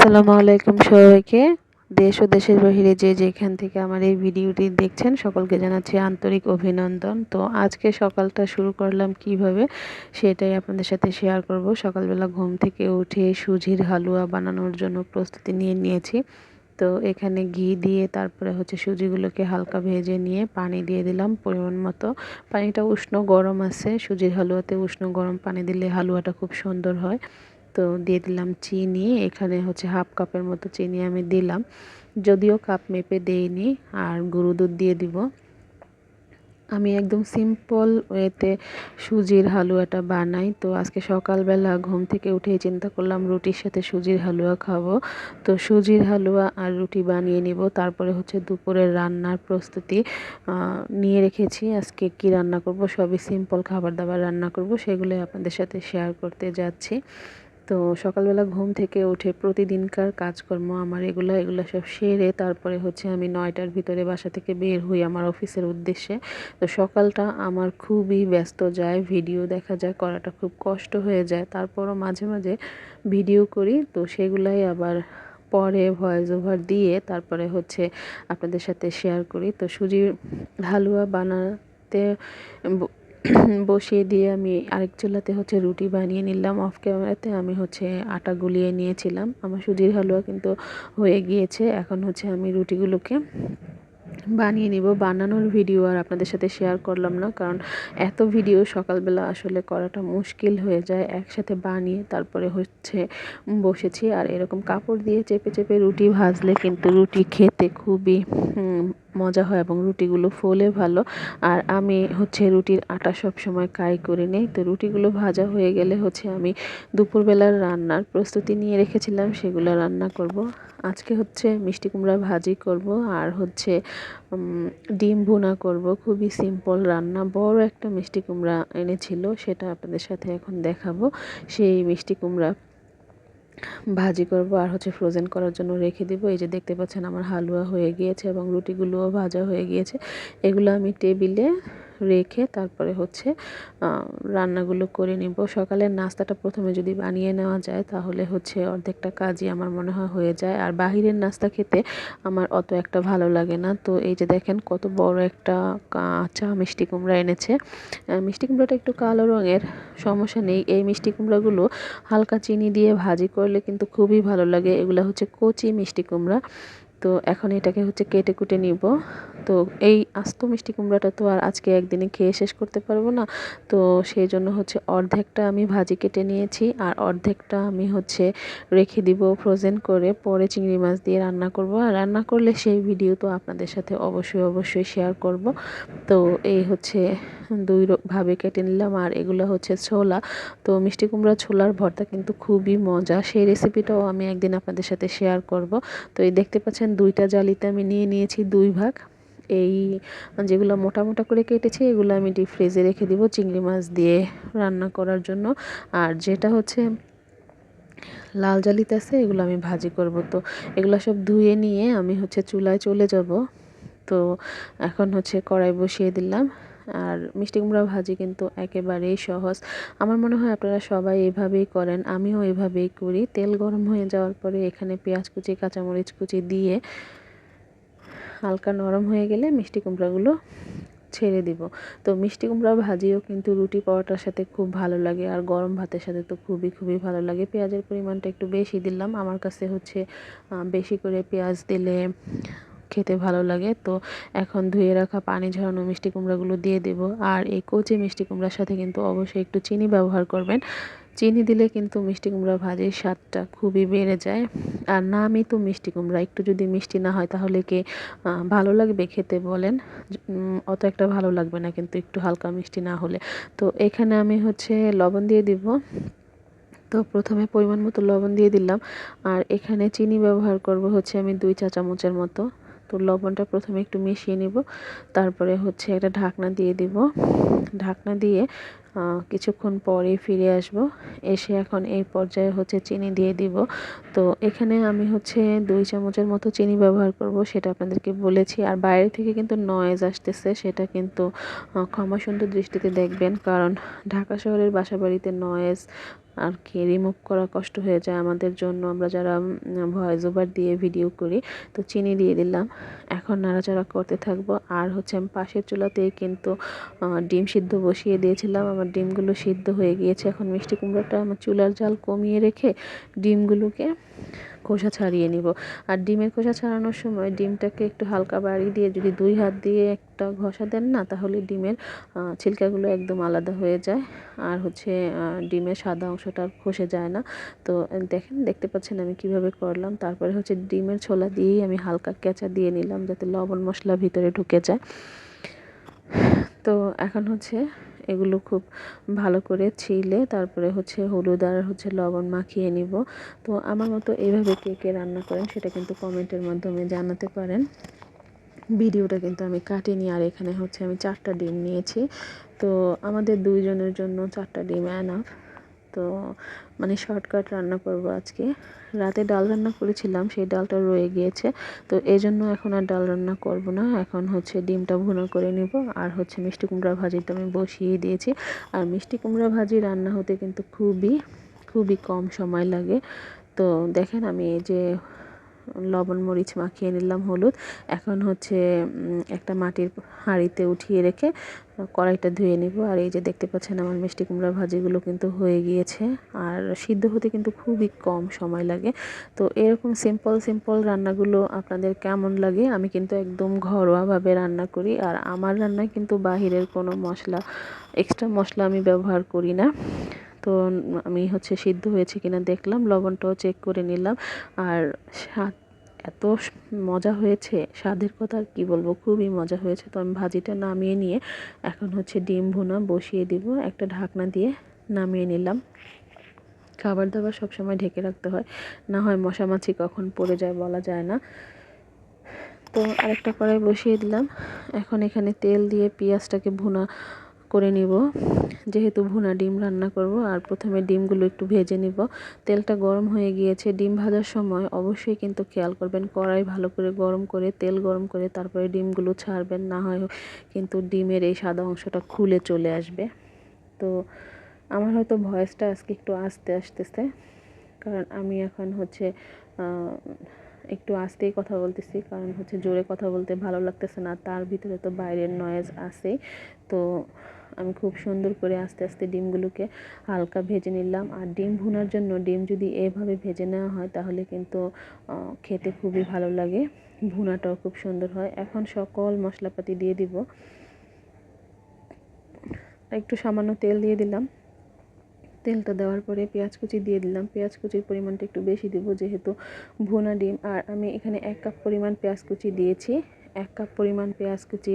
আসসালামু আলাইকুম সবাইকে। দেশ ও দেশের বাহিরে যে যেখান থেকে আমার এই ভিডিওটি দেখছেন, সকলকে জানাচ্ছি আন্তরিক অভিনন্দন। তো আজকে সকালটা শুরু করলাম কীভাবে সেটাই আপনাদের সাথে শেয়ার করব। সকালবেলা ঘুম থেকে উঠে সুজির হালুয়া বানানোর জন্য প্রস্তুতি নিয়ে নিয়েছি। তো এখানে ঘি দিয়ে তারপরে হচ্ছে সুজিগুলোকে হালকা ভেজে নিয়ে পানি দিয়ে দিলাম পরিমাণ মতো। পানিটা উষ্ণ গরম আছে, সুজির হালুয়াতে উষ্ণ গরম পানি দিলে হালুয়াটা খুব সুন্দর হয়। তো দিয়ে দিলাম চিনি, এখানে হচ্ছে হাফ কাপের মতো চিনি আমি দিলাম। যদিও কাপ মেপে দেইনি, আর গরু দুধ দিয়ে দিব। আমি একদম সিম্পল ওয়েতে সুজির হালুয়াটা বানাই। তো আজকে সকালবেলা ঘুম থেকে উঠেই চিন্তা করলাম রুটির সাথে সুজির হালুয়া খাব। তো সুজির হালুয়া আর রুটি বানিয়ে নিব। তারপরে হচ্ছে দুপুরের রান্নার প্রস্তুতি নিয়ে রেখেছি। আজকে কি রান্না করব, সবই সিম্পল খাবার দাবার রান্না করব, সেগুলোই আপনাদের সাথে শেয়ার করতে যাচ্ছি। তো সকালবেলা ঘুম থেকে উঠে প্রতিদিনকার কাজকর্ম আমার এগুলো এগুলো সব সেরে তারপরে হচ্ছে আমি নয়টার ভিতরে বাসা থেকে বের হই আমার অফিসের উদ্দেশ্যে। তো সকালটা আমার খুবই ব্যস্ত যায়, ভিডিও দেখা যায়, করাটা খুব কষ্ট হয়ে যায়। তারপরও মাঝে মাঝে ভিডিও করি, তো সেগুলাই আবার পরে ভয়েস ওভার দিয়ে তারপরে হচ্ছে আপনাদের সাথে শেয়ার করি। তো সুজির হালুয়া বানাতে বসিয়ে দিয়ে আমি আরেক চুলাতে হচ্ছে রুটি বানিয়ে নিলাম। অফ ক্যামেরাতে আমি হচ্ছে আটা গুলিয়ে নিয়েছিলাম। আমার সুজির হালুয়া কিন্তু হয়ে গিয়েছে। এখন হচ্ছে আমি রুটিগুলোকে বানিয়ে নিব। বানানোর ভিডিও আর আপনাদের সাথে শেয়ার করলাম না, কারণ এত ভিডিও সকালবেলা আসলে করাটা মুশকিল হয়ে যায়। একসাথে বানিয়ে তারপরে হচ্ছে বসেছি আর এরকম কাপড় দিয়ে চেপে চেপে রুটি ভাজলে কিন্তু রুটি খেতে খুবই মজা হয় এবং রুটিগুলো ফোলে ভালো। আর আমি হচ্ছে রুটির আটা সব সময় কাই করে নেই, তো রুটিগুলো ভাজা হয়ে গেলে হচ্ছে আমি দুপুরবেলার রান্নার প্রস্তুতি নিয়ে রেখেছিলাম, সেগুলো রান্না করব। আজকে হচ্ছে মিষ্টি কুমড়া ভাজি করব আর হচ্ছে ডিম ভুনা করব। খুবই সিম্পল রান্না। বড় একটা মিষ্টি কুমড়া এনেছিল, সেটা আপনাদের সাথে এখন দেখাবো। সেই মিষ্টি কুমড়া ভাজি করব আর হচ্ছে ফ্রোজেন করার জন্য রেখে দিব। এই যে দেখতে পাচ্ছেন আমার হালুয়া হয়ে গিয়েছে এবং রুটিগুলোও ভাজা হয়ে গিয়েছে। এগুলো আমি টেবিলে রেখে তারপরে হচ্ছে রান্নাগুলো করে নেব। সকালের নাস্তাটা প্রথমে যদি বানিয়ে নেওয়া যায়, তাহলে হচ্ছে অর্ধেকটা কাজই আমার মনে হয় হয়ে যায়। আর বাহিরের নাস্তা খেতে আমার অত একটা ভালো লাগে না। তো এই যে দেখেন কত বড় একটা কাঁচা মিষ্টি কুমড়া এনেছে। মিষ্টি কুমড়াটা একটু কালো রঙের, সমস্যা নেই। এই মিষ্টি কুমড়াগুলো হালকা চিনি দিয়ে ভাজি করলে কিন্তু খুবই ভালো লাগে। এগুলো হচ্ছে কচি মিষ্টি কুমড়া। তো এখন এটাকে হচ্ছে কেটে কুটে নিব। তো এই আস্ত মিষ্টি কুমড়াটা তো আর আজকে একদিনে খেয়ে শেষ করতে পারব না। তো সেই জন্য হচ্ছে অর্ধেকটা আমি ভাজি কেটে নিয়েছি আর অর্ধেকটা আমি হচ্ছে রেখে দিব ফ্রোজেন করে। পরে চিংড়ি মাছ দিয়ে রান্না করব। আর রান্না করলে সেই ভিডিও তো আপনাদের সাথে অবশ্যই অবশ্যই শেয়ার করব। তো এই হচ্ছে দুই ভাবে কেটে নিলাম আর এগুলো হচ্ছে ছোলা। তো মিষ্টি কুমড়া ছোলার ভর্তা কিন্তু খুবই মজা। সেই রেসিপিটাও আমি একদিন আপনাদের সাথে শেয়ার করব। তো এই দেখতে পাচ্ছেন দুইটা জালিতে আমি নিয়ে নিয়েছি দুই ভাগ। এই যেগুলো মোটা মোটা করে কেটেছি, এগুলো আমি ডিপ ফ্রিজে রেখে দিব চিংড়ি মাছ দিয়ে রান্না করার জন্য। আর যেটা হচ্ছে, লাল জালিতে আছে, এগুলো আমি ভাজি করব। তো এগুলো সব ধুয়ে নিয়ে আমি হচ্ছে চুলায় চলে যাব। তো এখন হচ্ছে কড়াই বসিয়ে দিলাম। আর মিষ্টি কুমড়া ভাজি কিন্তু একেবারেই সহজ। আমার মনে হয় আপনারা সবাই এভাবেই করেন, আমিও এভাবেই করি। তেল গরম হয়ে যাওয়ার পরে এখানে পেঁয়াজ কুচি, কাঁচামরিচ কুচি দিয়ে হালকা নরম হয়ে গেলে মিষ্টি কুমড়াগুলো ছেড়ে দিব। তো মিষ্টি কুমড়া ভাজিও কিন্তু রুটি পরোটার সাথে খুব ভালো লাগে আর গরম ভাতের সাথে তো খুবই খুবই ভালো লাগে। পেঁয়াজের পরিমাণটা একটু বেশি দিলাম। আমার কাছে হচ্ছে বেশি করে পেঁয়াজ দিলে খেতে ভালো লাগে। তো এখন ধুয়ে রাখা পানি ঝরানো মিষ্টি কুমড়াগুলো দিয়ে দেব। আর এই কচি মিষ্টি কুমড়ার সাথে কিন্তু অবশ্যই একটু চিনি ব্যবহার করবেন। চিনি দিলে কিন্তু মিষ্টি কুমড়া ভাজির স্বাদটা খুবই বেড়ে যায়। আর নামই তো মিষ্টি কুমড়া, একটু যদি মিষ্টি না হয় তাহলে কি ভালো লাগবে খেতে বলেন। অত একটা ভালো লাগবে না কিন্তু একটু হালকা মিষ্টি না হলে। তো এখানে আমি হচ্ছে লবণ দিয়ে দিব। তো প্রথমে পরিমাণ মতো লবণ দিয়ে দিলাম। আর এখানে চিনি ব্যবহার করব হচ্ছে আমি দুই চা চামচের মতো। তো লবণটা প্রথমে একটু মিশিয়ে নিব। তারপরে হচ্ছে একটা ঢাকনা দিয়ে দিব। ঢাকনা দিয়ে কিছুক্ষণ পরে ফিরে আসব। এসে এখন এই পর্যায়ে হচ্ছে চিনি দিয়ে দিব। তো এখানে আমি হচ্ছে দুই চামচের মতো চিনি ব্যবহার করব, সেটা আপনাদেরকে বলেছি। আর বাইরে থেকে কিন্তু নয়েজ আসতেছে, সেটা কিন্তু ক্ষমা সুন্দর দৃষ্টিতে দেখবেন। কারণ ঢাকা শহরের বাসা বাড়িতে নয়েজ আর কি রিমুভ করা কষ্ট হয়ে যায় আমাদের জন্য। আমরা যারা ভয়েস ওভার দিয়ে ভিডিও করি, তো চিনি দিয়ে দিলাম। এখন নাড়াচাড়া করতে থাকব। আর হচ্ছে আমি পাশের চুলাতে কিন্তু ডিম সিদ্ধ বসিয়ে দিয়েছিলাম। আমার ডিমগুলো সিদ্ধ হয়ে গিয়েছে। এখন মিষ্টি কুমড়োটা আমার চুলার জাল কমিয়ে রেখে ডিমগুলোকে খোসা ছাড়িয়ে নিব। আর ডিমের খোসা ছাড়ানোর সময় ডিমটাকে একটু হালকা বাড়ি দিয়ে যদি দুই হাত দিয়ে একটা ঘষা দেন না, তাহলে ডিমের ছিলকাগুলো একদম আলাদা হয়ে যায়। আর হচ্ছে ডিমের সাদা অংশটা খসে যায় না। তো দেখেন, দেখতে পাচ্ছেন আমি কীভাবে করলাম। তারপরে হচ্ছে ডিমের ছোলা দিয়েই আমি হালকা কেঁচা দিয়ে নিলাম, যাতে লবণ মশলা ভিতরে ঢুকে যায়। তো, এখন হচ্ছে এগুলো খুব ভালো করে ছিলে। তারপরে হচ্ছে হলুদ আর হচ্ছে লবণ মাখিয়ে নিব। তো আমার মতো এইভাবে কে কে রান্না করেন সেটা কিন্তু কমেন্টের মাধ্যমে জানাতে পারেন। ভিডিওটা কিন্তু আমি কাটিনি আর এখানে হচ্ছে আমি চারটা ডিম নিয়েছি। তো আমাদের দুইজনের জন্য চারটা ডিম অ্যানাফ তো মানে শর্টকাট রান্না করব আজকে। রাতে ডাল রান্না করেছিলাম, সেই ডালটা রয়ে গিয়েছে। তো এই জন্য এখন আর ডাল রান্না করব না। এখন হচ্ছে ডিমটা ভুনা করে নিব। আর হচ্ছে মিষ্টি কুমড়া ভাজি তো আমি বসিয়ে দিয়েছি। আর মিষ্টি কুমড়া ভাজি রান্না হতে কিন্তু খুবই খুবই কম সময় লাগে। তো দেখেন আমি এই যে লবণ, মরিচ মাখিয়ে নিলাম, হলুদ। এখন হচ্ছে একটা মাটির হাঁড়িতে উঠিয়ে রেখে কড়াইটা ধুয়ে নিব। আর এই যে দেখতে পাচ্ছেন আমার মিষ্টি কুমড়া ভাজিগুলো কিন্তু হয়ে গিয়েছে। আর সিদ্ধ হতে কিন্তু খুবই কম সময় লাগে। তো এরকম সিম্পল সিম্পল রান্নাগুলো আপনাদের কেমন লাগে? আমি কিন্তু একদম ঘরোয়াভাবে রান্না করি। আর আমার রান্নায় কিন্তু বাহিরের কোনো মশলা এক্সট্রা মশলা আমি ব্যবহার করি না। তো আমি হচ্ছে সিদ্ধ হয়েছে কিনা দেখলাম, লবণটাও চেক করে নিলাম। আর স্বাদ এত মজা হয়েছে, স্বাদের কথা আর কী বলব, খুবই মজা হয়েছে। তো আমি ভাজিটা নামিয়ে নিয়ে এখন হচ্ছে ডিম ভুনা বসিয়ে দিব, একটা ঢাকনা দিয়ে নামিয়ে নিলাম। খাবার দাবার সবসময় ঢেকে রাখতে হয়, না হয় মশামাছি কখন পড়ে যায় বলা যায় না। তো আরেকটা কড়াই বসিয়ে দিলাম। এখন এখানে তেল দিয়ে পেঁয়াজটাকে ভুনা করে নিব। যেহেতু ভুনা ডিম রান্না করব, আর প্রথমে ডিমগুলো একটু ভেজে নিব। তেলটা গরম হয়ে গিয়েছে, ডিম ভাজার সময় অবশ্যই কিন্তু খেয়াল করবেন, কড়াই ভালো করে গরম করে, তেল গরম করে তারপরে ডিমগুলো ছাড়বেন, না হয় কিন্তু ডিমের এই সাদা অংশটা খুলে চলে আসবে। তো আমার হয়তো ভয়েসটা আজকে একটু আস্তে আসতেছে, কারণ আমি এখন হচ্ছে একটু আস্তেই কথা বলতেছি, কারণ হচ্ছে জোরে কথা বলতে ভালো লাগতেছে না, তার ভিতরে তো বাইরের নয়েজ আছে তো আমি খুব সুন্দর করে আস্তে আস্তে ডিমগুলোকে হালকা ভেজে নিলাম। আর ডিম ভুনার জন্য ডিম যদি এভাবে ভেজে নেওয়া হয়, তাহলে কিন্তু খেতে খুবই ভালো লাগে। ভুনাটাও খুব সুন্দর হয়। এখন সকল মশলাপাতি দিয়ে দিব। একটু সামান্য তেল দিয়ে দিলাম। তেলটা দেওয়ার পরে পেঁয়াজ কুচি দিয়ে দিলাম। পেঁয়াজ কুচির পরিমাণটা একটু বেশি দেব যেহেতু ভুনা ডিম। আর আমি এখানে এক কাপ পরিমাণ পেঁয়াজ কুচি দিয়েছি। এক কাপ পরিমাণ পেঁয়াজ কুচি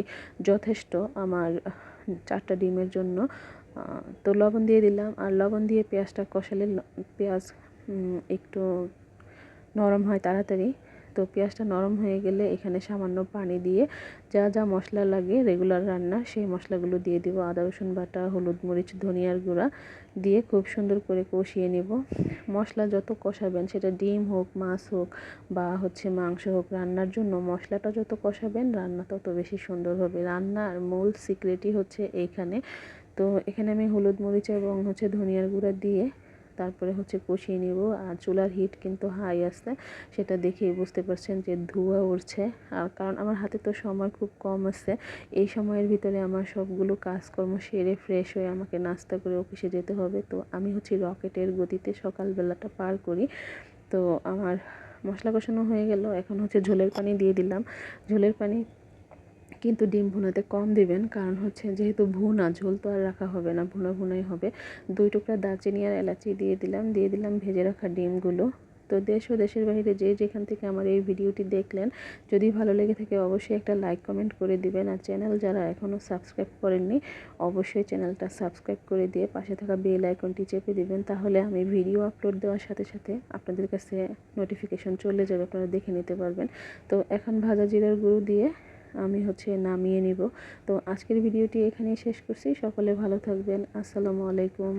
যথেষ্ট আমার চারটা ডিমের জন্য। তো লবণ দিয়ে দিলাম। আর লবণ দিয়ে পেঁয়াজটা কষালে পেঁয়াজ একটু নরম হয় তাড়াতাড়ি। তো পেঁয়াজটা নরম হয়ে গেলে এখানে সামান্য পানি দিয়ে যা যা মশলা লাগে রেগুলার রান্না, সেই মশলাগুলো দিয়ে দিব। আদা, রসুন বাটা, হলুদ মরিচ, ধনিয়ার গুঁড়া দিয়ে খুব সুন্দর করে কষিয়ে নেব। মশলা যত কষাবেন, সেটা ডিম হোক, মাছ হোক বা হচ্ছে মাংস হোক, রান্নার জন্য মশলাটা যত কষাবেন, রান্না তত বেশি সুন্দর হবে। রান্নার মূল সিক্রেটই হচ্ছে এইখানে। তো এখানে আমি হলুদ মরিচ এবং হচ্ছে ধনিয়ার গুঁড়া দিয়ে তারপরে হচ্ছে কষিয়ে নেব। আর চুলার হিট কিন্তু হাই আসছে, সেটা দেখেই বুঝতে পারছেন যে ধোঁয়া উঠছে আর কারণ আমার হাতে তো সময় খুব কম আছে, এই সময়ের ভিতরে আমার সবগুলো কাজকর্ম সেরে ফ্রেশ হয়ে আমাকে নাস্তা করে অফিসে যেতে হবে। তো আমি হচ্ছে রকেটের গতিতে সকালবেলাটা পার করি। তো আমার মশলা কষানো হয়ে গেল, এখন হচ্ছে ঝোলের পানি দিয়ে দিলাম। ঝোলের পানি কিন্তু ডিম ভুনাতে কম দিবেন। কারণ হচ্ছে যেহেতু ভুনা, ঝোল তো আর রাখা হবে না, ভুনা ভুনাই হবে। দুই টুকরা দারচিনি আর এলাচি দিয়ে দিলাম দিয়ে দিলাম ভেজে রাখা ডিমগুলো। তো দেশ ও দেশের বাইরে যে যেখান থেকে আমার এই ভিডিওটি দেখলেন, যদি ভালো লেগে থাকে অবশ্যই একটা লাইক, কমেন্ট করে দিবেন। আর চ্যানেল যারা এখনও সাবস্ক্রাইব করেননি, অবশ্যই চ্যানেলটা সাবস্ক্রাইব করে দিয়ে পাশে থাকা বেল আইকনটি চেপে দিবেন। তাহলে আমি ভিডিও আপলোড দেওয়ার সাথে সাথে আপনাদের কাছে নোটিফিকেশন চলে যাবে, আপনারা দেখে নিতে পারবেন। তো এখন ভাজা জিরার গুঁড়ো দিয়ে আমি হচ্ছে নামিয়ে নিব। তো আজকের ভিডিওটি এখানেই শেষ করছি। সকলে ভালো থাকবেন। আসসালামু আলাইকুম।